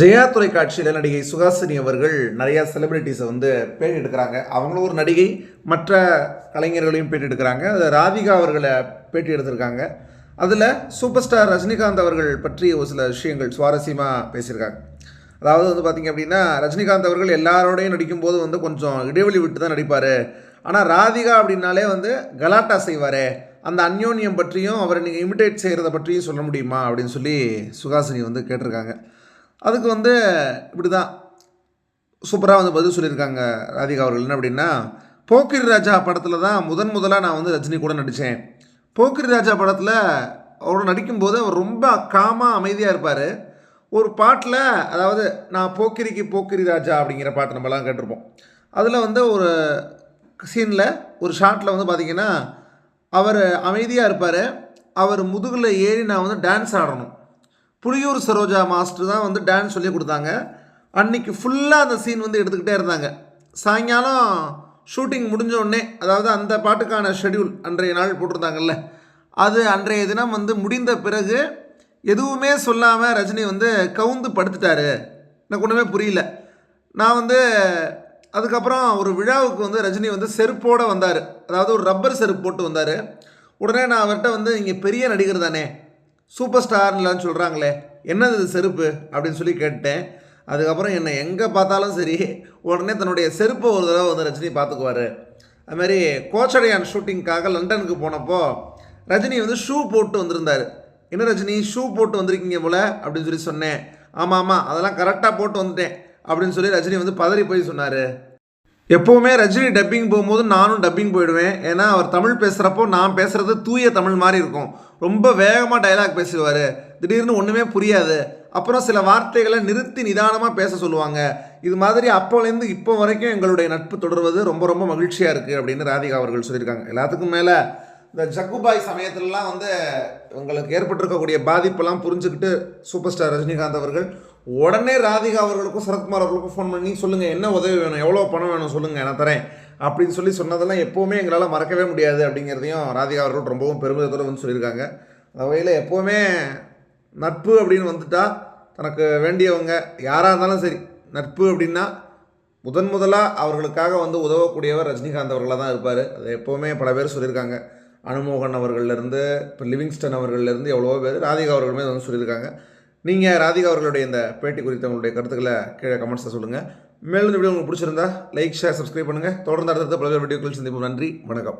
ஜெயா தொலைக்காட்சியில் நடிகை சுஹாசினி அவர்கள் நிறையா செலிபிரிட்டிஸை வந்து பேட்டி எடுக்கிறாங்க அவங்களும் ஒரு நடிகை மற்ற கலைஞர்களையும் பேட்டி எடுக்கிறாங்க அது ராதிகா அவர்களை பேட்டி எடுத்திருக்காங்க அதில் சூப்பர் ஸ்டார் ரஜினிகாந்த் அவர்கள் பற்றி ஒரு சில விஷயங்கள் சுவாரஸ்யமாக பேசியிருக்காங்க. அதாவது வந்து பார்த்திங்க அப்படின்னா ரஜினிகாந்த் அவர்கள் எல்லாரோடையும் நடிக்கும்போது வந்து கொஞ்சம் இடைவெளி விட்டு தான் நடிப்பார். ஆனால் ராதிகா அப்படின்னாலே வந்து கலாட்டா செய்வார். அந்த அந்யோன்யம் பற்றியும் அவரை நீங்கள் இமிடேட் செய்கிறத பற்றியும் சொல்ல முடியுமா அப்படின்னு சொல்லி சுகாசினி வந்து கேட்டிருக்காங்க. அதுக்கு வந்து இப்படி தான் சூப்பராக வந்து பதில் சொல்லியிருக்காங்க ராதிகா அவர்கள். என்ன அப்படின்னா போக்கிரி ராஜா படத்தில் தான் முதன் முதலாக நான் வந்து ரஜினி கூட நடித்தேன் போக்கிரி ராஜா படத்தில் அவரோட நடிக்கும்போது அவர் ரொம்ப காமாக அமைதியாக இருப்பார். ஒரு பாட்டில் அதாவது நான் போக்கிரிக்கு போக்கிரி ராஜா அப்படிங்கிற பாட்டு நம்மலாம் கேட்டிருப்போம். அதில் வந்து ஒரு சீனில் ஒரு ஷாட்டில் வந்து பார்த்திங்கன்னா அவர் அமைதியாக இருப்பார். அவர் முதுகில் ஏறி நான் வந்து டான்ஸ் ஆடணும். புலியூர் சரோஜா மாஸ்டர் தான் வந்து டான்ஸ் சொல்லி கொடுத்தாங்க. அன்றைக்கி ஃபுல்லாக அந்த சீன் வந்து எடுத்துக்கிட்டே இருந்தாங்க. சாயங்காலம் ஷூட்டிங் முடிஞ்ச உடனே அதாவது அந்த பாட்டுக்கான ஷெட்யூல் அன்றைய நாள் போட்டிருந்தாங்கல்ல அது அன்றைய தினம் வந்து முடிந்த பிறகு எதுவுமே சொல்லாமல் ரஜினி வந்து கவுந்து படுத்துட்டாரு. எனக்கு ஒன்றுமே புரியல. நான் வந்து அதுக்கப்புறம் ஒரு விழாவுக்கு வந்து ரஜினி வந்து செருப்போடு வந்தார். அதாவது ஒரு ரப்பர் செருப்பு போட்டு வந்தார். உடனே நான் அவர்கிட்ட வந்து இங்கே பெரிய நடிகர் தானே சூப்பர் ஸ்டார்லாம் சொல்கிறாங்களே என்னது இது செருப்பு? அப்படின்னு சொல்லி கேட்டேன். அதுக்கப்புறம் என்னை எங்கே பார்த்தாலும் சரி உடனே தன்னுடைய செருப்பை ஒரு தடவை வந்து ரஜினி பார்த்துக்குவார். அதுமாதிரி கோச்சடையான் ஷூட்டிங்க்காக லண்டனுக்கு போனப்போ ரஜினி வந்து ஷூ போட்டு வந்திருந்தார். என்ன ரஜினி ஷூ போட்டு வந்திருக்கீங்க போல? அப்படின்னு சொல்லி சொன்னேன். ஆமாம் ஆமாம் அதெல்லாம் கரெக்டாக போட்டு வந்துட்டேன். அப்படின்னு சொல்லி ரஜினி வந்து பதறி போய் சொன்னார். எப்போவுமே ரஜினி டப்பிங் போகும்போது நானும் டப்பிங் போயிடுவேன். ஏன்னா அவர் தமிழ் பேசுகிறப்போ நான் பேசுகிறது தூய தமிழ் மாதிரி இருக்கும். ரொம்ப வேகமாக டைலாக் பேசுவார் திடீர்னு ஒன்றுமே புரியாது. அப்புறம் சில வார்த்தைகளை நிறுத்தி நிதானமாக பேச சொல்லுவாங்க. இது மாதிரி அப்போலேருந்து இப்போ வரைக்கும் எங்களுடைய நட்பு தொடர்வது ரொம்ப ரொம்ப மகிழ்ச்சியாக இருக்குது அப்படின்னு ராதிகா அவர்கள் சொல்லியிருக்காங்க. எல்லாத்துக்கும் மேலே இந்த ஜக்குபாய் சமயத்துலலாம் வந்து உங்களுக்கு ஏற்பட்டிருக்கக்கூடிய பாதிப்பெல்லாம் புரிஞ்சுக்கிட்டு சூப்பர் ஸ்டார் ரஜினிகாந்த் அவர்கள் உடனே ராதிகா அவர்களுக்கும் சரத்குமார் அவர்களுக்கும் ஃபோன் பண்ணி சொல்லுங்கள் என்ன உதவி வேணும்? எவ்வளோ பணம் வேணும்? சொல்லுங்கள் நான் தரேன். அப்படின்னு சொல்லி சொன்னதெல்லாம் எப்போவுமே எங்களால் மறக்கவே முடியாது அப்படிங்கிறதையும் ராதிகா அவர்கள் ரொம்பவும் பெருமிதத்தோடு வந்து சொல்லியிருக்காங்க. அந்த வகையில் எப்போவுமே நட்பு அப்படின்னு வந்துட்டால் தனக்கு வேண்டியவங்க யாராக இருந்தாலும் சரி நட்பு அப்படின்னா முதன் முதலாக அவர்களுக்காக வந்து உதவக்கூடியவர் ரஜினிகாந்த் அவர்களாக தான் இருப்பார். அது எப்போவுமே பல பேர் சொல்லியிருக்காங்க. அனுமோகன் அவர்கள்லேருந்து இப்போ லிவிங்ஸ்டன் அவர்கள்லேருந்து எவ்வளோ பேர் ராதிகா அவர்களுமே வந்து சொல்லியிருக்காங்க. நீங்கள் ராதிகா அவர்களுடைய இந்த பேட்டி குறித்த உங்களுடைய கருத்துக்களை கீழே கமெண்ட்ஸில் சொல்லுங்கள் மேலும் இந்த வீடியோ உங்களுக்கு பிடிச்சிருந்தா லைக் ஷேர் சப்ஸ்கிரைப் பண்ணுங்கள் தொடர்ந்து அடுத்தடுத்த பல்வேறு வீடியோக்கள் சந்திப்போம். நன்றி வணக்கம்.